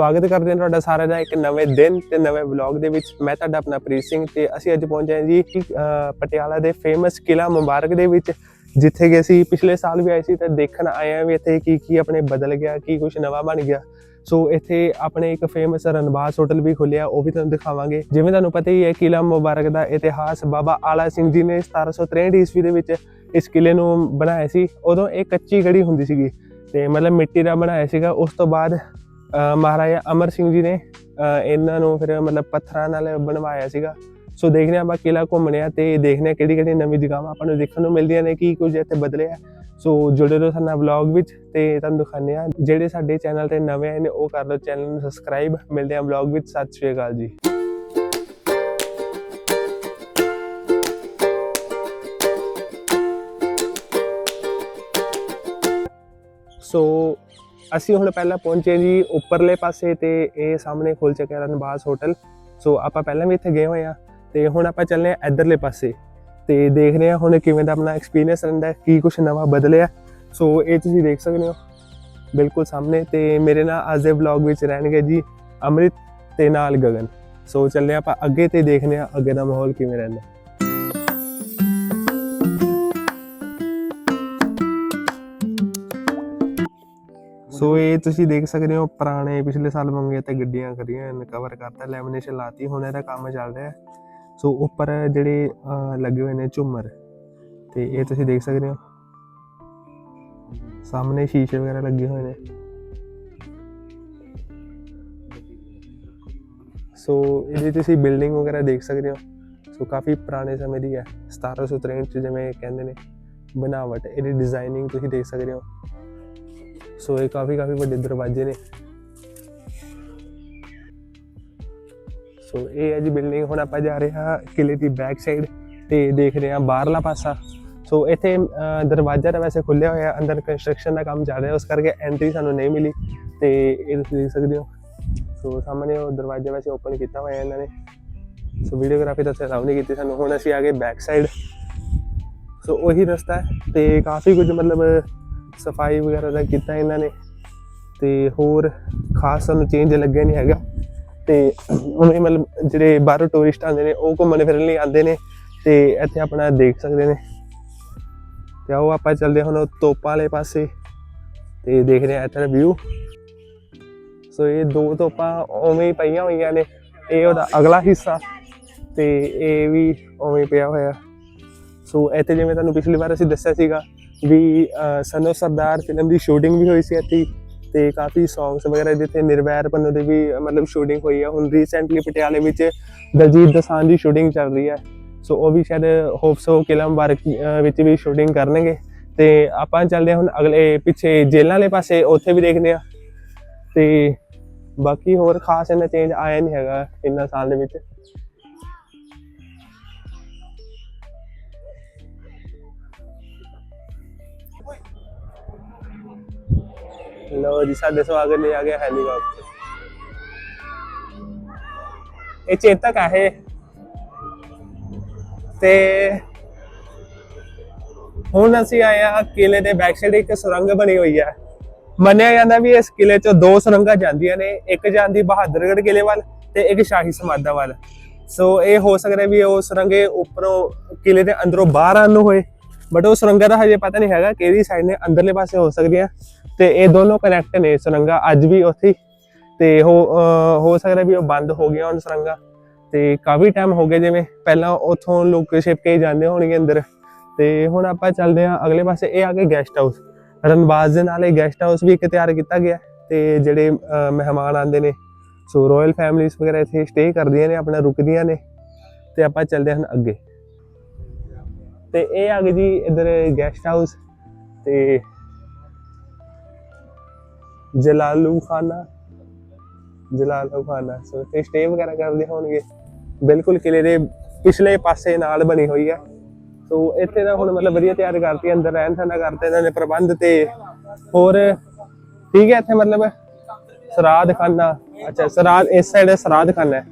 ਸਵਾਗਤ ਕਰਦੇ ਹਾਂ ਤੁਹਾਡਾ ਸਾਰਿਆਂ ਦਾ ਇੱਕ ਨਵੇਂ ਦਿਨ ਤੇ ਨਵੇਂ ਵਲੌਗ ਦੇ ਵਿੱਚ। ਮੈਂ ਤੁਹਾਡਾ ਆਪਣਾ ਪ੍ਰੀਤ ਸਿੰਘ ਤੇ ਅਸੀਂ ਅੱਜ ਪਹੁੰਚੇ ਹਾਂ ਜੀ ਅਹ, ਪਟਿਆਲਾ ਦੇ ਫੇਮਸ ਕਿਲਾ ਮੁਬਾਰਕ ਦੇ ਵਿੱਚ। ਜਿੱਥੇ ਕਿ ਅਸੀਂ ਪਿਛਲੇ ਸਾਲ ਵੀ ਆਏ ਸੀ ਤਾਂ ਦੇਖਣ ਆਏ ਹਾਂ ਵੀ ਇੱਥੇ ਕੀ ਕੀ ਆਪਣੇ ਬਦਲ ਗਿਆ ਕੀ ਕੁਝ ਨਵਾਂ ਬਣ ਗਿਆ। ਸੋ ਇੱਥੇ ਆਪਣੇ ਇੱਕ ਫੇਮਸ ਰਣਬਾਸ ਹੋਟਲ ਵੀ ਖੁੱਲਿਆ ਉਹ ਵੀ ਤੁਹਾਨੂੰ ਦਿਖਾਵਾਂਗੇ। ਜਿਵੇਂ ਤੁਹਾਨੂੰ ਪਤਾ ਹੀ ਹੈ ਕਿਲਾ ਮੁਬਾਰਕ ਦਾ ਇਤਿਹਾਸ ਬਾਬਾ ਆਲਾ ਸਿੰਘ ਜੀ ਨੇ 1763 ਈਸਵੀ ਦੇ ਵਿੱਚ ਇਸ ਕਿਲੇ ਨੂੰ ਬਣਾਇਆ ਸੀ। ਉਦੋਂ ਇਹ ਕੱਚੀ ਗੜੀ ਹੁੰਦੀ ਸੀਗੀ ਤੇ ਮਤਲਬ ਮਿੱਟੀ ਦਾ ਬਣਾਇਆ ਸੀਗਾ। ਉਸ ਤੋਂ ਬਾਅਦ ਮਹਾਰਾਜਾ ਅਮਰ ਸਿੰਘ ਜੀ ਨੇ ਇਹਨਾਂ ਨੂੰ ਫਿਰ ਮਤਲਬ ਪੱਥਰਾਂ ਨਾਲ ਬਣਵਾਇਆ ਸੀਗਾ। ਸੋ ਦੇਖਦੇ ਹਾਂ ਆਪਾਂ ਕਿਲਾ ਘੁੰਮਣੇ ਆ ਤੇ ਦੇਖਦੇ ਹਾਂ ਕਿਹੜੀ ਕਿਹੜੀ ਨਵੀਂ ਜਗ੍ਹਾਵਾਂ ਆਪਾਂ ਨੂੰ ਦੇਖਣ ਨੂੰ ਮਿਲਦੀਆਂ ਨੇ, ਕੀ ਕੁਝ ਇੱਥੇ ਬਦਲਿਆ ਸੋ ਜੁੜੇ ਰਹੋ ਸਾਡੇ ਨਾਲ ਵਲੌਗ ਵਿੱਚ ਤੇ ਤੁਹਾਨੂੰ ਦਿਖਾਉਂਦੇ ਆ ਜਿਹੜੇ ਸਾਡੇ ਚੈਨਲ ਤੇ ਨਵੇਂ ਆਏ ਨੇ, ਉਹ ਕਰ ਲਓ ਚੈਨਲ ਨੂੰ ਸਬਸਕ੍ਰਾਈਬ ਮਿਲਦੇ ਆ ਵਲੌਗ ਵਿੱਚ। ਸਤਿ ਸ਼੍ਰੀ ਅਕਾਲ ਜੀ। ਸੋ ਅਸੀਂ ਹੁਣ ਪਹਿਲਾਂ ਪਹੁੰਚੇ ਜੀ ਉੱਪਰਲੇ ਪਾਸੇ ਤੇ ਇਹ ਸਾਹਮਣੇ ਖੁੱਲ ਚੁੱਕਿਆ ਰਨਬਾਸ ਹੋਟਲ। ਸੋ ਆਪਾਂ ਪਹਿਲਾਂ ਵੀ ਇੱਥੇ ਗਏ ਹੋਏ ਆ ਤੇ ਹੁਣ ਆਪਾਂ ਚੱਲੇ ਆ ਇਧਰਲੇ ਪਾਸੇ ਤੇ ਦੇਖਦੇ ਆ ਹੁਣ ਕਿਵੇਂ ਦਾ ਆਪਣਾ ਐਕਸਪੀਰੀਅੰਸ ਰਹਿੰਦਾ ਕੀ ਕੁਝ ਨਵਾਂ ਬਦਲਿਆ ਸੋ ਇਹ ਤੁਸੀਂ ਦੇਖ ਸਕਦੇ ਹੋ, ਬਿਲਕੁਲ ਸਾਹਮਣੇ ਤੇ ਮੇਰੇ ਨਾਲ ਅੱਜ ਦੇ ਵਲੌਗ ਵਿੱਚ ਰਹਿਣਗੇ ਜੀ ਅੰਮ੍ਰਿਤ ਤੇ ਨਾਲ ਗਗਨ। ਸੋ ਚੱਲਦੇ ਆਪਾਂ ਅੱਗੇ ਤੇ ਦੇਖਦੇ ਆ ਅੱਗੇ ਦਾ ਮਾਹੌਲ ਕਿਵੇਂ ਰਹਿੰਦਾ ਸੋ ਇਹ ਤੁਸੀਂ ਦੇਖ ਸਕਦੇ ਹੋ ਪੁਰਾਣੇ ਪਿਛਲੇ ਸਾਲ ਮੰਗੇ ਤੇ ਗੱਡੀਆਂ ਕਰੀਆਂ ਨੇ ਕਵਰ ਕਰਤਾ ਲੈਮੀਨੇਸ਼ਨ ਲਾਤੀ, ਹੁਣ ਇਹਦਾ ਕੰਮ ਚੱਲ ਰਿਹਾ। ਸੋ ਉੱਪਰ ਜਿਹੜੇ ਲੱਗੇ ਹੋਏ ਨੇ ਝੁੰਮਰ, ਤੇ ਇਹ ਤੁਸੀਂ ਦੇਖ ਸਕਦੇ ਹੋ। ਸਾਹਮਣੇ ਸ਼ੀਸ਼ੇ ਵਗੈਰਾ ਲੱਗੇ ਹੋਏ ਨੇ। ਸੋ ਇਹਦੀ ਤੁਸੀਂ ਬਿਲਡਿੰਗ ਵਗੈਰਾ ਦੇਖ ਸਕਦੇ ਹੋ। ਸੋ ਕਾਫੀ ਪੁਰਾਣੇ ਸਮੇਂ ਦੀ ਹੈ 1763 ਚ ਜਿਵੇਂ ਕਹਿੰਦੇ ਨੇ, ਬਣਾਵਟ, ਇਹਦੀ ਡਿਜ਼ਾਈਨਿੰਗ ਤੁਸੀਂ ਦੇਖ ਸਕਦੇ ਹੋ। ਸੋ ਇਹ ਕਾਫੀ ਕਾਫੀ ਵੱਡੇ ਦਰਵਾਜ਼ੇ ਨੇ। ਸੋ ਇਹ ਹੈ ਜੀ ਬਿਲਡਿੰਗ। ਹੁਣ ਆਪਾਂ ਜਾ ਰਹੇ ਹਾਂ ਕਿਲੇ ਦੀ ਬੈਕ ਸਾਈਡ ਤੇ ਦੇਖ ਰਹੇ ਹਾਂ ਬਾਹਰਲਾ ਪਾਸਾ। ਸੋ ਇੱਥੇ ਦਰਵਾਜ਼ਾ ਤਾਂ ਵੈਸੇ ਖੁੱਲਿਆ ਹੋਇਆ, ਅੰਦਰ ਕੰਸਟਰਕਸ਼ਨ ਦਾ ਕੰਮ ਚੱਲ ਰਿਹਾ, ਉਸ ਕਰਕੇ ਐਂਟਰੀ ਸਾਨੂੰ ਨਹੀਂ ਮਿਲੀ। ਤੇ ਇਹ ਤੁਸੀਂ ਦੇਖ ਸਕਦੇ ਹੋ। ਸੋ ਸਾਹਮਣੇ ਉਹ ਦਰਵਾਜ਼ਾ ਵੈਸੇ ਓਪਨ ਕੀਤਾ ਹੋਇਆ ਇਹਨਾਂ ਨੇ। ਸੋ ਵੀਡੀਓਗ੍ਰਾਫੀ ਤਾਂ ਅਲਾਉ ਨਹੀਂ ਕੀਤੀ ਸਾਨੂੰ। ਹੁਣ ਅਸੀਂ ਆ ਗਏ ਬੈਕ ਸਾਈਡ ਸੋ ਉਹੀ ਰਸਤਾ ਹੈ ਤੇ ਕਾਫੀ ਕੁਝ ਮਤਲਬ ਸਫ਼ਾਈ ਵਗੈਰਾ ਦਾ ਕੀਤਾ ਇਹਨਾਂ ਨੇ। ਤੇ ਹੋਰ ਖਾਸ ਸਾਨੂੰ ਚੇਂਜ ਲੱਗਿਆ ਨਹੀਂ ਹੈਗਾ। ਤੇ ਉਵੇਂ ਮਤਲਬ ਜਿਹੜੇ ਬਾਹਰੋਂ ਟੂਰਿਸਟ ਆਉਂਦੇ ਨੇ, ਉਹ ਘੁੰਮਣ ਫਿਰਨ ਲਈ ਆਉਂਦੇ ਨੇ। ਤੇ ਇੱਥੇ ਆਪਣਾ ਦੇਖ ਸਕਦੇ ਨੇ। ਤੇ ਆਓ ਆਪਾਂ ਚੱਲਦੇ ਹਾਂ ਹੁਣ ਉਹ ਤੋਪਾਂ ਵਾਲੇ ਪਾਸੇ। ਤੇ ਦੇਖਦੇ ਹਾਂ ਇੱਥੇ ਦਾ ਵਿਊ ਸੋ ਇਹ ਦੋ ਤੋਪਾਂ ਉਵੇਂ ਹੀ ਪਈਆਂ ਹੋਈਆਂ ਨੇ। ਇਹ ਉਹਦਾ ਅਗਲਾ ਹਿੱਸਾ। ਤੇ ਇਹ ਵੀ ਉਵੇਂ ਪਿਆ ਹੋਇਆ। ਸੋ ਇੱਥੇ ਜਿਵੇਂ ਤੁਹਾਨੂੰ ਪਿਛਲੀ ਵਾਰ ਅਸੀਂ ਦੱਸਿਆ ਸੀਗਾ ਵੀ ਅਹ, ਸਨੋ ਸਰਦਾਰ ਫਿਲਮ ਦੀ ਸ਼ੂਟਿੰਗ ਵੀ ਹੋਈ ਸੀ ਇੱਥੇ ਹੀ ਤੇ ਕਾਫੀ ਸੌਂਗਸ ਵਗੈਰਾ ਜਿੱਥੇ ਨਿਰਵੈਰ ਪੰਨੂ ਦੀ ਵੀ ਮਤਲਬ ਸ਼ੂਟਿੰਗ ਹੋਈ ਹੈ ਹੁਣ ਰੀਸੈਂਟਲੀ ਪਟਿਆਲੇ ਵਿੱਚ ਦਲਜੀਤ ਦਸਾਂਝ ਦੀ ਸ਼ੂਟਿੰਗ ਚੱਲ ਰਹੀ ਹੈ ਸੋ ਉਹ ਵੀ ਸ਼ਾਇਦ ਹੋਪਸੋ ਕਿਲਾ ਮੁਬਾਰਕ ਅਹ, ਵਿੱਚ ਵੀ ਸ਼ੂਟਿੰਗ ਕਰਨਗੇ। ਤੇ ਆਪਾਂ ਚੱਲਦੇ ਹਾਂ ਹੁਣ ਅਗਲੇ ਪਿੱਛੇ ਜੇਲ੍ਹਾਂ ਵਾਲੇ ਪਾਸੇ ਉੱਥੇ ਵੀ ਦੇਖਦੇ ਆ ਤੇ ਬਾਕੀ ਹੋਰ ਖਾਸ ਇਹਨਾਂ ਚੇਂਜ ਆਇਆ ਨਹੀਂ ਹੈਗਾ ਇੰਨਾ ਸਾਲ ਦੇ ਵਿੱਚ। ਲੋ ਜੀ, ਸਾਡੇ ਸਵਾਗਤ ਲਈ ਆ ਗਿਆ ਹੈਲੀਕਾਪਟਰ। ਇਹ ਚੇਤਕ ਆ ਇਹ। ਤੇ ਹੁਣ ਅਸੀਂ ਆਏ ਆ ਕਿਲੇ ਦੇ ਬੈਕ ਸਾਈਡ ਇੱਕ ਸੁਰੰਗ ਬਣੀ ਹੋਈ ਹੈ। ਮੰਨਿਆ ਜਾਂਦਾ ਵੀ ਇਸ ਕਿਲੇ ਚੋਂ ਦੋ ਸੁਰੰਗਾਂ ਜਾਂਦੀਆਂ ਨੇ, ਇੱਕ ਜਾਂਦੀ ਬਹਾਦਰਗੜ੍ਹ ਕਿਲੇ ਵੱਲ ਤੇ ਇੱਕ ਸ਼ਾਹੀ ਸਮਾਧਾਂ ਵੱਲ। ਸੋ ਇਹ ਹੋ ਸਕਦਾ ਵੀ ਉਹ ਸੁਰੰਗੇ ਉੱਪਰੋਂ ਕਿਲੇ ਦੇ ਅੰਦਰੋਂ ਬਾਹਰ ਆਉਣ ਨੂੰ ਹੋਏ। ਬਟ ਉਹ ਸੁਰੰਗਾ ਦਾ ਹਜੇ ਪਤਾ ਨਹੀਂ ਹੈਗਾ ਕਿਹੜੀ ਸਾਈਡ ਨੇ, ਅੰਦਰਲੇ ਪਾਸੇ ਹੋ ਸਕਦੀਆਂ। ਤੇ ਇਹ ਦੋਨੋਂ ਕਨੈਕਟ ਨੇ ਸੁਰੰਗਾ, ਅੱਜ ਵੀ ਉੱਥੇ। ਹੀ। ਤੇ ਹੋ ਸਕਦਾ ਵੀ ਉਹ ਬੰਦ ਹੋ ਗਿਆ ਹੁਣ ਸੁਰੰਗਾ। ਤੇ ਕਾਫੀ ਟਾਈਮ ਹੋ ਗਿਆ ਜਿਵੇਂ, ਪਹਿਲਾਂ ਉੱਥੋਂ ਲੋਕ ਛਿਪ ਕੇ ਜਾਂਦੇ ਹੋਣਗੇ ਅੰਦਰ। ਤੇ ਹੁਣ ਆਪਾਂ ਚੱਲਦੇ ਹਾਂ ਅਗਲੇ ਪਾਸੇ, ਇਹ ਆ ਕੇ ਗੈਸਟ ਹਾਊਸ ਰਨਬਾਜ਼ ਦੇ ਨਾਲ ਇਹ ਗੈਸਟ ਹਾਊਸ ਵੀ ਇੱਕ ਤਿਆਰ ਕੀਤਾ ਗਿਆ। ਤੇ ਜਿਹੜੇ ਮਹਿਮਾਨ ਆਉਂਦੇ ਨੇ ਸੋ ਰਾਇਲ ਫੈਮਿਲੀਜ਼ ਵਗੈਰਾ ਇੱਥੇ ਸਟੇ ਕਰਦੀਆਂ ਨੇ, ਆਪਣਾ ਰੁਕਦੀਆਂ ਨੇ। ਤੇ ਆਪਾਂ ਚੱਲਦੇ ਹਾਂ ਅੱਗੇ। ਤੇ ਇਹ ਆ ਗਈ ਜੀ ਇਧਰ ਗੈਸਟ ਹਾਊਸ ਤੇ ਜਲਾਲੂ ਖਾਨਾ ਜਲਾਲੂ ਖਾਨਾ ਸੋ ਤੇ ਸਟੇ ਵਗੈਰਾ ਕਰਦੇ ਹੋਣਗੇ। ਬਿਲਕੁਲ ਕਿਲੇ ਦੇ ਪਿਛਲੇ ਪਾਸੇ ਨਾਲ ਬਣੀ ਹੋਈ ਹੈ ਸੋ ਇੱਥੇ ਦਾ ਹੁਣ ਮਤਲਬ ਵਧੀਆ ਤਿਆਰ ਕਰਤੀ, ਅੰਦਰ ਰਹਿਣ ਸਹਿਣ ਦਾ ਇਹਨਾਂ ਨੇ ਪ੍ਰਬੰਧ ਤੇ। ਹੋਰ, ਠੀਕ ਹੈ ਇੱਥੇ ਮਤਲਬ? ਸਰਾਧ ਖਾਨਾ। ਅੱਛਾ, ਸਰਾਧ, ਇਸ ਸਾਈਡ ਸਰਾਧ ਖਾਨਾ ਹੈ।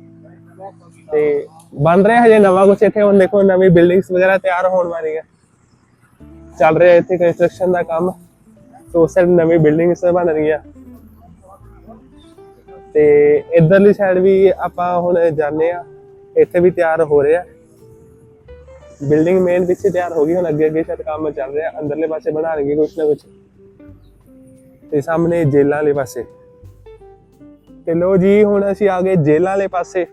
ਤੇ ਬਣ ਰਿਹਾ ਹਜੇ ਨਵਾਂ ਕੁਝ ਇੱਥੇ, ਹੁਣ ਦੇਖੋ ਨਵੀਂ ਬਿਲਡਿੰਗਸ ਵਗੈਰਾ ਤਿਆਰ ਹੋਣ ਵਾਲੀਆਂ। ਚੱਲ ਰਿਹਾ ਇੱਥੇ ਕੰਸਟਰਕਸ਼ਨ ਦਾ ਕੰਮ। ਸੋ ਉਸ ਨਵੀਂ ਬਿਲਡਿੰਗਸ ਬਣ ਰਹੀਆਂ। ਤੇ ਇਧਰਲੀ ਸਾਈਡ ਵੀ ਆਪਾਂ ਹੁਣ ਜਾਂਦੇ ਆ ਇੱਥੇ ਵੀ ਤਿਆਰ ਹੋ ਰਿਹਾ। ਬਿਲਡਿੰਗ ਮੇਨ ਪਿੱਛੇ ਤਿਆਰ ਹੋ ਗਈ। ਹੁਣ ਅੱਗੇ ਅੱਗੇ ਸ਼ਾਇਦ ਕੰਮ ਚੱਲ ਰਿਹਾ। ਅੰਦਰਲੇ ਪਾਸੇ ਬਣਾਉਣਗੇ ਕੁਛ ਨਾ ਕੁਛ। ਤੇ ਸਾਹਮਣੇ ਜੇਲਾਂ ਵਾਲੇ ਪਾਸੇ। ਤੇ ਲੋ ਜੀ, ਹੁਣ ਅਸੀਂ ਆ ਗਏ ਜੇਲਾਂ ਵਾਲੇ ਪਾਸੇ।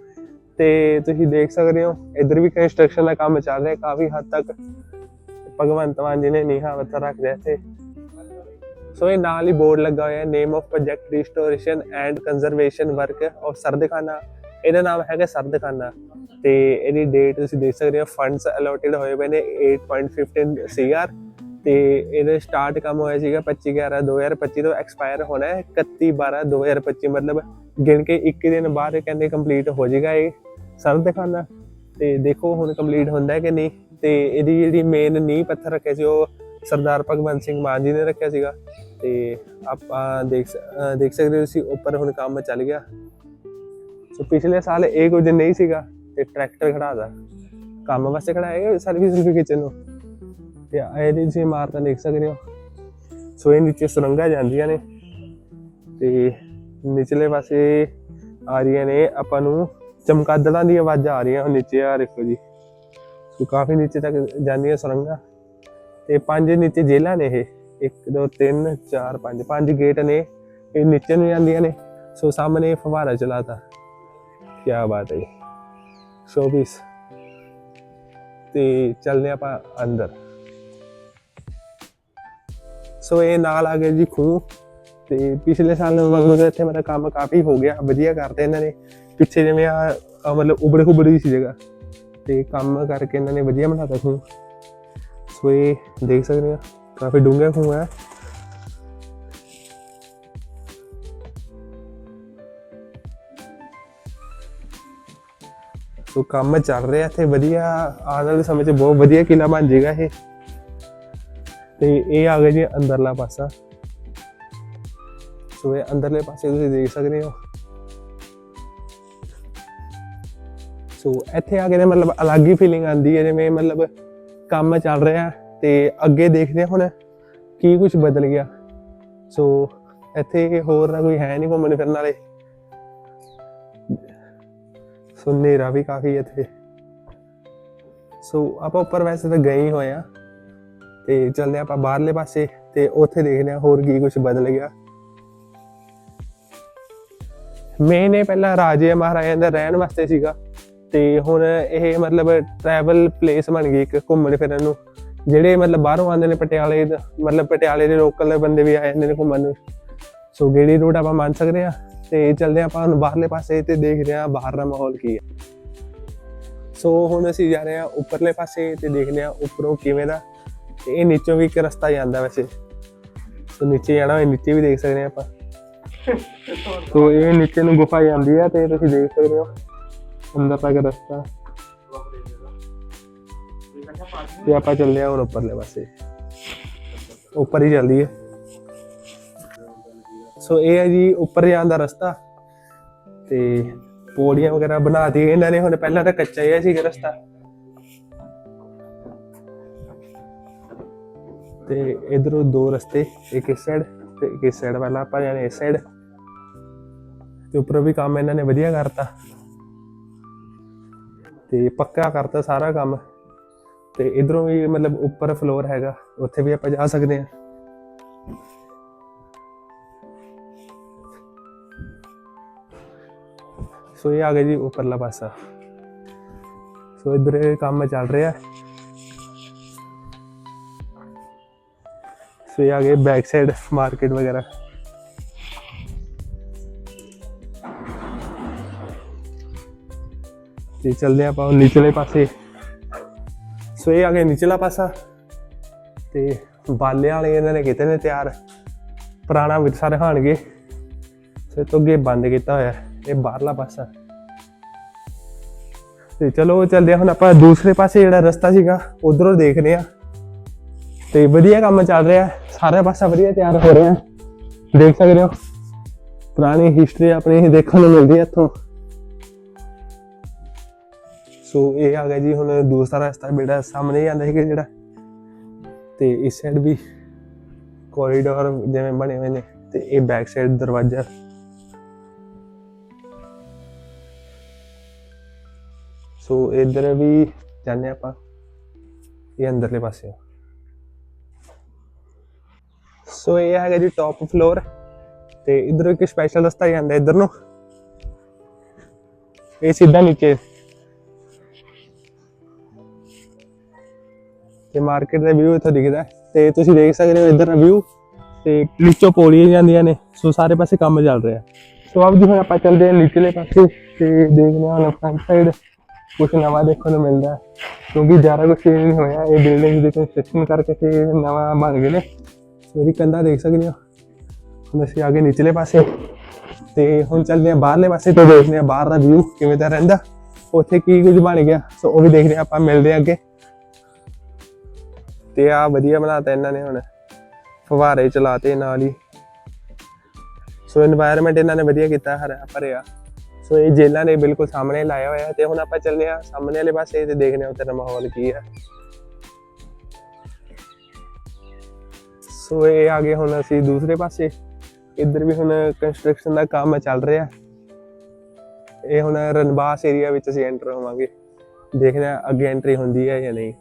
ਤੇ ਤੁਸੀਂ ਦੇਖ ਸਕਦੇ ਹੋ, ਇੱਧਰ ਵੀ ਕੰਸਟਰਕਸ਼ਨ ਦਾ ਕੰਮ ਚੱਲ ਰਿਹਾ, ਕਾਫੀ ਹੱਦ ਤੱਕ ਭਗਵੰਤ ਮਾਨ ਜੀ ਨੇ ਨੀਹਾਂ ਪੱਥਰ ਰੱਖ ਦਿਆ ਇੱਥੇ। ਸੋ ਇਹ ਨਾਲ ਹੀ ਬੋਰਡ ਲੱਗਾ ਹੋਇਆ ਹੈ name of project restoration and conservation work of Sardkhana. ਇਹਦਾ ਨਾਮ ਹੈਗਾ ਸਰਦਖਾਨਾ। ਤੇ ਇਹਦੀ ਡੇਟ ਤੁਸੀਂ ਦੇਖ ਸਕਦੇ ਹੋ ਫੰਡਸ ਅਲੋਟਡ ਹੋਏ ਪਏ ਨੇ 8.15 ਸੀਆਰ ਤੇ ਇਹਦਾ ਸਟਾਰਟ ਕੰਮ ਹੋਇਆ ਸੀਗਾ 25 11 2025 ਤੋਂ ਐਕਸਪਾਇਰ ਹੋਣਾ ਹੈ 31 12 2025 ਮਤਲਬ ਗਿਣ ਕੇ 21 ਦਿਨ ਬਾਅਦ ਕਹਿੰਦੇ ਕੰਪਲੀਟ ਹੋ ਜਾਏਗਾ ਇਹ। ਸਰ ਸਰਦਖਾਨਾ ਤੇ ਦੇਖੋ ਹੁਣ ਕੰਪਲੀਟ ਹੁੰਦਾ ਹੈ ਕਿ ਨਹੀਂ। ਤੇ ਇਹਦੀ ਜਿਹੜੀ ਮੇਨ ਨੀਂਹ ਪੱਥਰ ਰੱਖਿਆ ਸੀ, ਉਹ ਸਰਦਾਰ ਭਗਵੰਤ ਸਿੰਘ ਮਾਨ ਜੀ ਨੇ ਰੱਖਿਆ ਸੀਗਾ। ਤੇ ਆਪਾਂ ਦੇਖ ਦੇਖ ਸਕਦੇ ਹੋ ਤੁਸੀਂ, ਉੱਪਰ ਹੁਣ ਕੰਮ ਚੱਲ ਗਿਆ। ਸੋ ਪਿਛਲੇ ਸਾਲ ਇਹ ਕੁਝ ਨਹੀਂ ਸੀਗਾ, ਤੇ ਟਰੈਕਟਰ ਖੜਾਦਾ ਕੰਮ ਵਾਸਤੇ ਖੜਾਇਆ ਸਰਵਿਸ ਸਰਵਿਸ ਕਿਚਨ ਨੂੰ? ਤੇ ਇਹਦੀ ਤੁਸੀਂ ਇਮਾਰਤਾਂ ਦੇਖ ਸਕਦੇ ਹੋ। ਸੋ ਇਹ ਨੀਚੇ ਸੁਰੰਗਾਂ ਜਾਂਦੀਆਂ ਨੇ। ਤੇ ਨਿਚਲੇ ਪਾਸੇ ਆ ਰਹੀਆਂ ਨੇ ਆਪਾਂ ਨੂੰ ਚਮਕਾਦੜਾਂ ਦੀ ਆਵਾਜ਼ਾਂ ਆ ਰਹੀਆਂ, ਉਹ ਨੀਚੇ ਆ, ਦੇਖੋ ਜੀ। ਸੋ ਕਾਫੀ ਨੀਚੇ ਤੱਕ ਜਾਂਦੀਆਂ ਸੁਰੰਗਾਂ। ਤੇ ਪੰਜ ਨੀਚੇ ਜੇਲਾਂ ਨੇ ਇਹ। 1 2 3 4 5 ਪੰਜ ਗੇਟ ਨੇ, ਇਹ ਨੀਚੇ ਨੂੰ ਜਾਂਦੀਆਂ ਨੇ। ਸੋ ਸਾਹਮਣੇ ਫਵਾਰਾ ਚਲਾਤਾ। ਕੀ ਬਾਤ ਹੈ ਸ਼ੋਬੀਸ ਤੇ ਚੱਲਦੇ ਆਪਾਂ ਅੰਦਰ। ਸੋ ਇਹ ਨਾਲ ਆ ਗਏ ਜੀ ਖੂਹ। ਤੇ ਪਿਛਲੇ ਸਾਲ ਵਾਂਗੂ ਤਾਂ ਇੱਥੇ ਮੇਰਾ ਕੰਮ ਕਾਫੀ ਹੋ ਗਿਆ। ਵਧੀਆ ਕਰਦੇ ਇਹਨਾਂ ਨੇ। ਪਿੱਛੇ ਜਿਵੇਂ ਆ ਮਤਲਬ ਉਬੜ ਖੁਬੜੀ ਸੀ ਜਗ੍ਹਾ। ਤੇ ਕੰਮ ਕਰਕੇ ਇਹਨਾਂ ਨੇ ਵਧੀਆ ਬਣਾਤਾ ਖੂਹ ਸੋ ਇਹ ਦੇਖ ਸਕਦੇ ਆ, ਕਾਫੀ ਡੂੰਘਾ ਖੂਹ ਹੈ ਸੋ ਕੰਮ ਚੱਲ ਰਿਹਾ ਇੱਥੇ ਵਧੀਆ, ਆਉਣ ਵਾਲੇ ਸਮੇਂ 'ਚ ਬਹੁਤ ਵਧੀਆ ਕਿਲਾ ਬਣ ਜਾਏਗਾ ਇਹ। ਤੇ ਇਹ ਆ ਗਿਆ ਜੀ ਅੰਦਰਲਾ ਪਾਸਾ। ਸੋ ਇਹ ਅੰਦਰਲੇ ਪਾਸੇ ਤੁਸੀਂ ਦੇਖ ਸਕਦੇ ਹੋ। ਸੋ ਇੱਥੇ ਆ ਕੇ ਨਾ ਮਤਲਬ ਅਲੱਗ ਹੀ ਫੀਲਿੰਗ ਆਉਂਦੀ ਹੈ, ਜਿਵੇਂ ਮਤਲਬ ਕੰਮ ਚੱਲ ਰਿਹਾ ਤੇ ਅੱਗੇ ਦੇਖਦੇ ਹਾਂ ਹੁਣ ਕੀ ਕੁਝ ਬਦਲ ਗਿਆ। ਸੋ ਇੱਥੇ ਹੋਰ ਨਾ ਕੋਈ ਹੈ ਨਹੀਂ ਘੁੰਮਣ ਫਿਰਨ ਵਾਲੇ। ਸੋ ਹਨੇਰਾ ਵੀ ਕਾਫੀ ਇੱਥੇ। ਸੋ ਆਪਾਂ ਉੱਪਰ ਵੈਸੇ ਤਾਂ ਗਏ ਹੀ ਹੋਏ ਆ ਤੇ ਚੱਲਦੇ ਆਪਾਂ ਬਾਹਰਲੇ ਪਾਸੇ ਤੇ ਉੱਥੇ ਦੇਖਦੇ ਆ ਹੋਰ ਕੀ ਕੁਝ ਬਦਲ ਗਿਆ। ਮੇਨ ਪਹਿਲਾਂ ਰਾਜੇ ਮਹਾਰਾਜਿਆਂ ਦਾ ਰਹਿਣ ਵਾਸਤੇ ਸੀਗਾ। ਤੇ ਹੁਣ ਇਹ ਮਤਲਬ ਟਰੈਵਲ ਪਲੇਸ ਬਣ ਗਈ ਇੱਕ ਘੁੰਮਣ ਫਿਰਨ ਨੂੰ ਜਿਹੜੇ ਮਤਲਬ ਬਾਹਰੋਂ ਆਉਂਦੇ ਨੇ ਪਟਿਆਲੇ ਦਾ- ਮਤਲਬ ਪਟਿਆਲੇ ਦੇ ਲੋਕਲ ਦੇ ਬੰਦੇ ਵੀ ਆ ਜਾਂਦੇ ਨੇ ਘੁੰਮਣ ਨੂੰ। ਸੋ ਗੇੜੀ ਰੂਟ ਆਪਾਂ ਮੰਨ ਸਕਦੇ ਆ ਤੇ ਚੱਲਦੇ ਆਪਾਂ ਹੁਣ ਬਾਹਰਲੇ ਪਾਸੇ ਤੇ ਦੇਖਦੇ ਆ ਬਾਹਰ ਦਾ ਮਾਹੌਲ ਕੀ ਹੈ। ਸੋ ਹੁਣ ਅਸੀਂ ਜਾ ਰਹੇ ਆ ਉੱਪਰਲੇ ਪਾਸੇ ਤੇ ਦੇਖਦੇ ਆ ਉੱਪਰੋਂ ਕਿਵੇਂ ਦਾ ਤੇ ਇਹ ਨੀਚੋਂ ਵੀ ਇੱਕ ਰਸਤਾ ਜਾਂਦਾ ਵੈਸੇ। ਸੋ ਨੀਚੇ ਜਾਣਾ ਹੋਏ ਨੀਚੇ ਵੀ ਦੇਖ ਸਕਦੇ ਆ ਆਪਾਂ। ਸੋ ਇਹ ਨੀਚੇ ਨੂੰ ਗੁਫਾ ਜਾਂਦੀ ਆ ਤੇ ਤੁਸੀਂ ਦੇਖ ਸਕਦੇ ਹੋ। ਅੰਦਰ ਤੱਕ ਰਸਤਾ। ਤੇ ਆਪਾਂ ਚੱਲਦੇ ਆ ਹੁਣ ਉੱਪਰਲੇ ਪਾਸੇ। ਉੱਪਰ ਹੀ ਚੱਲਦੀ ਹੈ। ਸੋ ਇਹ ਹੈ ਜੀ ਉੱਪਰ ਜਾਣ ਦਾ ਰਸਤਾ। ਤੇ ਪੌੜੀਆਂ ਵਗੈਰਾ ਬਣਾ ਦਿੱਤੀਆਂ ਇਹਨਾਂ ਨੇ ਹੁਣ ਪਹਿਲਾਂ ਤਾਂ ਕੱਚਾ ਹੀ ਸੀ ਰਸਤਾ। ਤੇ ਇਧਰੋਂ ਦੋ ਰਸਤੇ, ਇੱਕ ਇਸ ਸਾਈਡ ਤੇ ਇੱਕ ਇਸ ਸਾਈਡ ਵਾਲਾ ਆਪਾਂ ਜਾਣੇ ਇਸ ਸਾਈਡ ਤੇ ਉੱਪਰ ਵੀ ਕੰਮ ਇਹਨਾਂ ਨੇ ਵਧੀਆ ਕਰਤਾ। ਤੇ ਪੱਕਾ ਕਰਤਾ ਸਾਰਾ ਕੰਮ। ਤੇ ਇਧਰੋਂ ਵੀ ਮਤਲਬ ਉੱਪਰ ਫਲੋਰ ਹੈਗਾ, ਉੱਥੇ ਵੀ ਆਪਾਂ ਜਾ ਸਕਦੇ ਹਾਂ। ਸੋ ਇਹ ਆ ਗਿਆ ਜੀ ਉੱਪਰਲਾ ਪਾਸਾ। ਸੋ ਇਧਰ ਕੰਮ ਚੱਲ ਰਿਹਾ। ਸੋ ਇਹ ਆ ਗਏ ਬੈਕ ਸਾਈਡ ਮਾਰਕੀਟ ਵਗੈਰਾ। ਤੇ ਚੱਲਦੇ ਆਪਾਂ ਹੁਣ ਨਿਚਲੇ ਪਾਸੇ। ਸੋ ਇਹ ਆ ਗਿਆ ਨੀਚਲਾ ਪਾਸਾ। ਤੇ ਬਾਲੇ ਵਾਲੇ ਇਹਨਾਂ ਨੇ ਕੀਤੇ ਨੇ ਤਿਆਰ। ਪੁਰਾਣਾ ਵਿਰਸਾ ਦਿਖਾਣਗੇ ਸੋ ਇਹ ਤੋਂ ਅੱਗੇ ਬੰਦ ਕੀਤਾ ਹੋਇਆ ਇਹ ਬਾਹਰਲਾ ਪਾਸਾ। ਤੇ ਚਲੋ ਚੱਲਦੇ ਹਾਂ ਹੁਣ ਆਪਾਂ ਦੂਸਰੇ ਪਾਸੇ ਜਿਹੜਾ ਰਸਤਾ ਸੀਗਾ, ਉਧਰੋਂ ਦੇਖਦੇ ਆ ਤੇ ਵਧੀਆ ਕੰਮ ਚੱਲ ਰਿਹਾ ਹੈ। ਪਾਸਾ ਵਧੀਆ ਤਿਆਰ ਹੋ ਰਿਹਾ ਦੇਖ ਸਕਦੇ ਹੋ। ਪੁਰਾਣੀ ਹਿਸਟਰੀ ਆਪਣੀ ਦੇਖਣ ਨੂੰ ਮਿਲਦੀ ਹੈ ਇੱਥੋਂ। ਸੋ ਇਹ ਆ ਗਿਆ ਜੀ ਹੁਣ ਦੂਸਰਾ ਰਸਤਾ ਬੇੜਾ ਸਾਹਮਣੇ ਜਾਂਦਾ ਹੈ ਜਿਹੜਾ। ਤੇ ਇਸ ਸਾਈਡ ਵੀ ਕੋਰੀਡੋਰ ਜਿਵੇਂ ਬਣੇ ਹੋਏ ਨੇ ਤੇ ਇਹ ਬੈਕ ਸਾਈਡ ਦਰਵਾਜ਼ਾ। ਸੋ ਇਧਰ ਵੀ ਜਾਂਦੇ ਆਪਾਂ, ਇਹ ਅੰਦਰਲੇ ਪਾਸੇ। ਸੋ ਇਹ ਹੈਗਾ ਜੀ ਟੌਪ ਫਲੋਰ ਤੇ ਇਧਰ ਇੱਕ ਸਪੈਸ਼ਲ ਰਸਤਾ ਜਾਂਦਾ ਇਧਰ ਨੂੰ। ਇਹ ਸਿੱਧਾ ਨੀਚੇ। ਤੇ ਮਾਰਕੀਟ ਦਾ ਵਿਊ ਇੱਥੋਂ ਦਿਖਦਾ ਹੈ। ਤੇ ਤੁਸੀਂ ਦੇਖ ਸਕਦੇ ਹੋ ਇੱਧਰ ਦਾ ਵਿਊ ਤੇ ਨੀਚੋਂ ਪੌੜੀਆਂ ਜਾਂਦੀਆਂ ਨੇ। ਸੋ ਸਾਰੇ ਪਾਸੇ ਕੰਮ ਚੱਲ ਰਿਹਾ ਸੋ ਆਪ ਜੀ ਹੁਣ ਆਪਾਂ ਚੱਲਦੇ ਹਾਂ ਨੀਚਲੇ ਪਾਸੇ ਤੇ ਦੇਖਦੇ ਹਾਂ ਹੁਣ ਫਰੰਟ ਸਾਈਡ ਕੁਝ ਨਵਾਂ ਦੇਖਣ ਨੂੰ ਮਿਲਦਾ ਹੈ। ਕਿਉਂਕਿ ਜ਼ਿਆਦਾ ਕੁਝ ਚੇਂਜ ਨਹੀਂ ਹੋਇਆ। ਇਹ ਬਿਲਡਿੰਗ ਦੇ ਕੰਸਟਰਕਸ਼ਨ ਕਰਕੇ ਤੇ ਨਵਾਂ ਬਣ ਗਏ ਨੇ। ਸੋ ਇਹਦੀ ਕੰਧਾ ਦੇਖ ਸਕਦੇ ਹੋ। ਹੁਣ ਅਸੀਂ ਆ ਗਏ ਨੀਚਲੇ ਪਾਸੇ। ਤੇ ਹੁਣ ਚੱਲਦੇ ਹਾਂ ਬਾਹਰਲੇ ਪਾਸੇ ਤੇ ਦੇਖਦੇ ਹਾਂ ਬਾਹਰ ਦਾ ਵਿਊ ਕਿਵੇਂ ਦਾ ਰਹਿੰਦਾ। ਉੱਥੇ ਕੀ ਕੁਝ ਬਣ ਗਿਆ। ਸੋ ਉਹ ਵੀ ਦੇਖਦੇ ਹਾਂ ਆਪਾਂ, ਮਿਲਦੇ ਹਾਂ ਅੱਗੇ। ਤੇ ਆ ਵਧੀਆ ਬਣਾਤਾ ਇਹਨਾਂ ਨੇ ਹੁਣ। ਫਵਾਰੇ ਚਲਾਤੇ ਨਾਲ ਹੀ। ਸੋ এনवायरमेंट ਇਹਨਾਂ ਨੇ ਵਧੀਆ ਕੀਤਾ, ਹਰ ਭਰਿਆ। ਸੋ ਇਹ ਜੇਲਾਂ ਨੇ ਬਿਲਕੁਲ ਸਾਹਮਣੇ ਲਾਇਆ ਹੋਇਆ ਤੇ ਹੁਣ ਆਪਾਂ ਚੱਲਦੇ ਆ ਸਾਹਮਣੇ ਵਾਲੇ ਪਾਸੇ ਤੇ ਦੇਖਦੇ ਆ ਉੱਥੇ ਮਾਹੌਲ ਕੀ ਹੈ। ਸੋ ਇਹ ਆ ਗਏ ਹੁਣ ਅਸੀਂ ਦੂਸਰੇ ਪਾਸੇ। ਇੱਧਰ ਵੀ ਹੁਣ ਕੰਸਟਰਕਸ਼ਨ ਦਾ ਕੰਮ ਚੱਲ ਰਿਹਾ। ਇਹ ਹੁਣ ਰਨਬਾਸ ਏਰੀਆ ਵਿੱਚ ਅਸੀਂ ਐਂਟਰ ਹੋਵਾਂਗੇ। ਦੇਖਦੇ ਆ ਅੱਗੇ ਐਂਟਰੀ ਹੁੰਦੀ ਹੈ ਜਾਂ ਨਹੀਂ।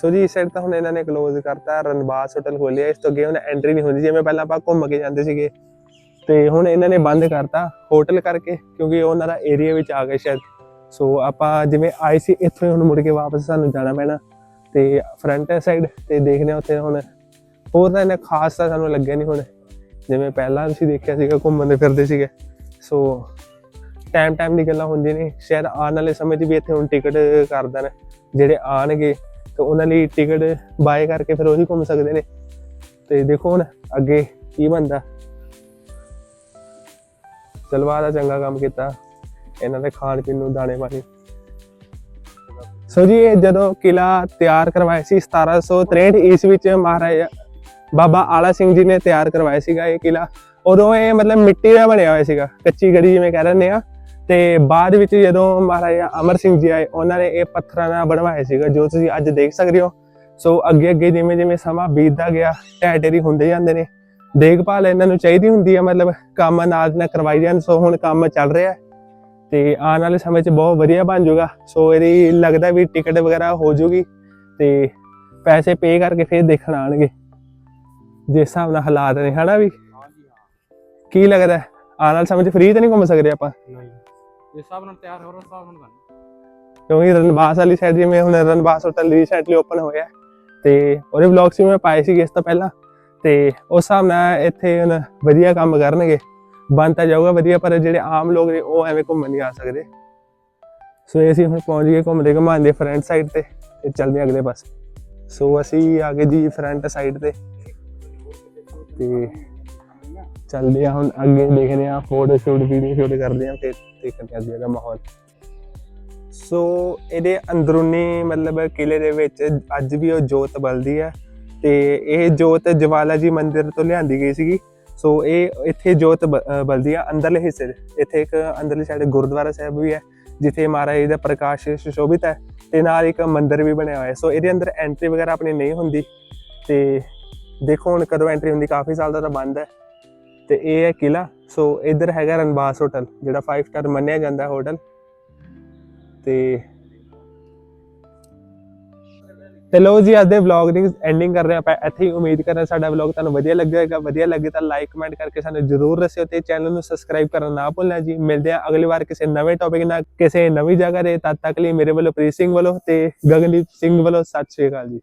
ਸੋ ਜੀ, ਇਸ ਸਾਈਡ ਤਾਂ ਹੁਣ ਇਹਨਾਂ ਨੇ ਕਲੋਜ਼ ਕਰਤਾ, ਰਣਬਾਸ ਹੋਟਲ ਖੋਲਿਆ ਇਸ ਤੋਂ ਅੱਗੇ ਹੁਣ ਐਂਟਰੀ ਨਹੀਂ ਹੁੰਦੀ, ਜਿਵੇਂ ਪਹਿਲਾਂ ਆਪਾਂ ਘੁੰਮ ਕੇ ਜਾਂਦੇ ਸੀਗੇ। ਤੇ ਹੁਣ ਇਹਨਾਂ ਨੇ ਬੰਦ ਕਰਤਾ ਹੋਟਲ ਕਰਕੇ, ਕਿਉਂਕਿ ਉਹਨਾਂ ਦਾ ਏਰੀਆ ਵਿੱਚ ਆ ਗਏ ਸ਼ਾਇਦ। ਸੋ ਆਪਾਂ ਜਿਵੇਂ ਆਏ ਸੀ, ਇੱਥੋਂ ਹੀ ਹੁਣ ਮੁੜ ਕੇ ਵਾਪਸ ਸਾਨੂੰ ਜਾਣਾ ਪੈਣਾ। ਤੇ ਫਰੰਟ ਸਾਈਡ ਤੇ ਦੇਖਦੇ ਹਾਂ ਉੱਥੇ ਹੁਣ। ਹੋਰ ਤਾਂ ਇਹਨਾਂ ਖਾਸ ਤਾਂ ਸਾਨੂੰ ਲੱਗਿਆ ਨਹੀਂ ਹੁਣ। ਜਿਵੇਂ ਪਹਿਲਾਂ ਅਸੀਂ ਦੇਖਿਆ ਸੀਗਾ ਘੁੰਮਦੇ ਫਿਰਦੇ ਸੀਗੇ। ਸੋ ਟਾਈਮ ਟਾਈਮ ਦੀ ਗੱਲਾਂ ਹੁੰਦੀਆਂ ਨੇ। ਸ਼ਾਇਦ ਆਉਣ ਵਾਲੇ ਸਮੇਂ 'ਚ ਵੀ ਇੱਥੇ ਹੁਣ ਟਿਕਟ ਕਰ ਦੇਣ। ਜਿਹੜੇ ਆਣਗੇ ਤੇ ਉਹਨਾਂ ਲਈ ਟਿਕਟ ਬਾਏ ਕਰਕੇ ਫਿਰ ਉਹੀ ਘੁੰਮ ਸਕਦੇ ਨੇ। ਤੇ ਦੇਖੋ ਹੁਣ ਅੱਗੇ ਕੀ ਬਣਦਾ। ਚਲਵਾ ਦਾ ਚੰਗਾ ਕੰਮ ਕੀਤਾ, ਇਹਨਾਂ ਦੇ ਖਾਣ ਪੀਣ ਨੂੰ ਦਾਣੇ ਪਾਣੀ ਸੋ ਜੀ, ਇਹ ਜਦੋਂ ਕਿਲਾ ਤਿਆਰ ਕਰਵਾਇਆ ਸੀ 1763 ਈਸਵੀ ਵਿੱਚ ਮਹਾਰਾਜਾ ਬਾਬਾ ਆਲਾ ਸਿੰਘ ਜੀ ਨੇ ਤਿਆਰ ਕਰਵਾਇਆ ਸੀਗਾ ਇਹ ਕਿਲਾ ਉਦੋਂ ਇਹ ਮਤਲਬ ਮਿੱਟੀ ਦਾ ਬਣਿਆ ਹੋਇਆ ਸੀਗਾ, ਕੱਚੀ ਗੜੀ ਜਿਵੇਂ ਕਹਿ ਦਿੰਦੇ ਆ। ਤੇ ਬਾਅਦ ਵਿੱਚ ਜਦੋਂ ਮਹਾਰਾਜਾ ਅਮਰ ਸਿੰਘ ਜੀ ਆਏ ਉਹਨਾਂ ਨੇ ਇਹ ਪੱਥਰਾਂ ਨਾਲ ਬਣਵਾਇਆ ਸੀਗਾ ਜੋ ਤੁਸੀਂ ਅੱਜ ਦੇਖ ਸਕਦੇ ਹੋ। ਸੋ ਅੱਗੇ ਅੱਗੇ ਜਿਵੇਂ ਜਿਵੇਂ ਸਮਾਂ ਬੀਤਦਾ ਗਿਆ ਢੇਰੀ ਹੁੰਦੇ ਜਾਂਦੇ ਨੇ। ਦੇਖਭਾਲ ਇਹਨਾਂ ਨੂੰ ਚਾਹੀਦੀ ਹੁੰਦੀ ਹੈ ਮਤਲਬ ਕੰਮ ਨਾਲ ਨਾ ਕਰਵਾਈ ਜਾਣ ਸੋ ਹੁਣ ਕੰਮ ਚੱਲ ਰਿਹਾ ਤੇ ਆਉਣ ਵਾਲੇ ਸਮੇਂ 'ਚ ਬਹੁਤ ਵਧੀਆ ਬਣ ਜਾਊਗਾ। ਸੋ ਇਹਦੀ ਲੱਗਦਾ ਵੀ ਟਿਕਟ ਵਗੈਰਾ ਹੋ ਜਾਊਗੀ ਤੇ ਪੈਸੇ ਪੇ ਕਰਕੇ ਫਿਰ ਦੇਖਣ ਆਣਗੇ ਜਿਸ ਹਿਸਾਬ ਨਾਲ ਹਾਲਾਤ ਨੇ ਹਨਾ ਵੀ? ਕੀ ਲੱਗਦਾ? ਆਉਣ ਵਾਲੇ ਸਮੇਂ 'ਚ ਫ੍ਰੀ ਤਾਂ ਨਹੀਂ ਘੁੰਮ ਸਕਦੇ ਆਪਾਂ? ਨਹੀਂ। ਜਿਸ ਹਿਸਾਬ ਨਾਲ ਤਿਆਰ ਹੋ ਰਿਹਾ ਹਿਸਾਬ ਨਾਲ ਤਾਂ ਕਿਉਂਕਿ ਰਨਬਾਸ ਵਾਲੀ ਸਾਈਡ ਜਿਵੇਂ ਹੁਣ ਰਨਬਾਸ ਹੋਟਲ ਰੀਸੈਂਟਲੀ ਓਪਨ ਹੋਇਆ ਤੇ ਉਹਦੇ ਵਲੌਗਸ ਵੀ ਮੈਂ ਪਾਏ ਸੀਗੇ ਇਸ ਤੋਂ ਪਹਿਲਾਂ। ਤੇ ਉਸ ਹਿਸਾਬ ਨਾਲ ਇੱਥੇ ਹੁਣ ਵਧੀਆ ਕੰਮ ਕਰਨਗੇ। ਬਣ ਤਾਂ ਜਾਊਗਾ ਵਧੀਆ, ਪਰ ਜਿਹੜੇ ਆਮ ਲੋਕ ਨੇ, ਉਹ ਐਵੇਂ ਘੁੰਮਣ ਨਹੀਂ ਆ ਸਕਦੇ। ਸੋ ਅਸੀਂ ਹੁਣ ਪਹੁੰਚ ਗਏ ਘੁੰਮਦੇ ਘੁਮਾਉਂਦੇ ਫਰੰਟ ਸਾਈਡ ਤੇ ਤੇ ਚੱਲਦੇ ਅਗਲੇ ਪਾਸੇ। ਸੋ ਅਸੀਂ ਆ ਗਏ ਜੀ ਫਰੰਟ ਸਾਈਡ ਤੇ। ਤੇ ਚੱਲਦੇ ਆ ਹੁਣ, ਅੱਗੇ ਦੇਖਦੇ ਆ ਫੋਟੋ ਸ਼ੂਟ ਵੀਡੀਓ ਸ਼ੂਟ ਕਰਦੇ ਆ, ਫਿਰ ਦੇਖਦੇ ਆ ਅੱਗੇ ਦਾ ਮਾਹੌਲ। ਸੋ ਇਹਦੇ ਅੰਦਰੂਨੀ ਮਤਲਬ ਕਿਲੇ ਦੇ ਵਿੱਚ ਅੱਜ ਵੀ ਉਹ ਜੋਤ ਬਲਦੀ ਹੈ ਤੇ ਇਹ ਜੋਤ ਜਵਾਲਾ ਜੀ ਮੰਦਿਰ ਤੋਂ ਲਿਆਂਦੀ ਗਈ ਸੀਗੀ। ਸੋ ਇਹ ਇੱਥੇ ਜੋਤ ਬ- ਬਲਦੀ ਆ ਅੰਦਰਲੇ ਹਿੱਸੇ ਇੱਥੇ ਇੱਕ ਅੰਦਰਲੀ ਸਾਈਡ ਗੁਰਦੁਆਰਾ ਸਾਹਿਬ ਵੀ ਹੈ ਜਿੱਥੇ ਮਹਾਰਾਜ ਜੀ ਦਾ ਪ੍ਰਕਾਸ਼ ਸੁਸ਼ੋਭਿਤ ਹੈ ਤੇ ਨਾਲ ਇੱਕ ਮੰਦਿਰ ਵੀ ਬਣਿਆ ਹੋਇਆ। ਹੈ ਸੋ ਇਹਦੇ ਅੰਦਰ ਐਂਟਰੀ ਵਗੈਰਾ ਆਪਣੀ ਨਹੀਂ ਹੁੰਦੀ ਤੇ ਦੇਖੋ ਹੁਣ ਕਦੋਂ ਐਂਟਰੀ ਹੁੰਦੀ, ਕਾਫੀ ਸਾਲ ਦਾ ਤਾਂ ਬੰਦ ਹੈ ਤੇ ਇਹ ਹੈ ਕਿਲਾ। ਸੋ ਇੱਧਰ ਹੈਗਾ ਰਣਬਾਸ ਹੋਟਲ, ਜਿਹੜਾ 5 ਸਟਾਰ ਮੰਨਿਆ ਜਾਂਦਾ ਹੋਟਲ। ਤੇ ਤੇ ਲੋ ਜੀ, ਅੱਜ ਦੇ ਵਲੌਗ ਦੀ ਐਂਡਿੰਗ ਕਰ ਰਹੇ ਆਪਾਂ। ਇੱਥੇ ਹੀ ਉਮੀਦ ਕਰਦਾ ਸਾਡਾ ਵਲੌਗ ਤੁਹਾਨੂੰ ਵਧੀਆ ਲੱਗਿਆ ਹੋਵੇਗਾ ਵਧੀਆ ਲੱਗੇ ਤਾਂ ਲਾਈਕ ਕਮੈਂਟ ਕਰਕੇ ਸਾਨੂੰ ਜਰੂਰ ਦੱਸਿਓ ਤੇ ਚੈਨਲ ਨੂੰ ਸਬਸਕ੍ਰਾਈਬ ਕਰਨਾ ਨਾ ਭੁੱਲਣਾ ਜੀ। ਮਿਲਦੇ ਆ ਅਗਲੀ ਵਾਰ ਕਿਸੇ ਨਵੇਂ ਟੌਪਿਕ ਨਾਲ, ਕਿਸੇ ਨਵੀਂ ਜਗ੍ਹਾ ਦੇ ਤਦ ਤੱਕ ਲਈ ਮੇਰੇ ਵੱਲੋਂ ਪ੍ਰੀਤ ਸਿੰਘ ਵੱਲੋਂ ਤੇ ਗਗਨਦੀਪ ਸਿੰਘ ਵੱਲੋਂ। ਸਤਿ ਸ਼੍ਰੀ ਅਕਾਲ ਜੀ।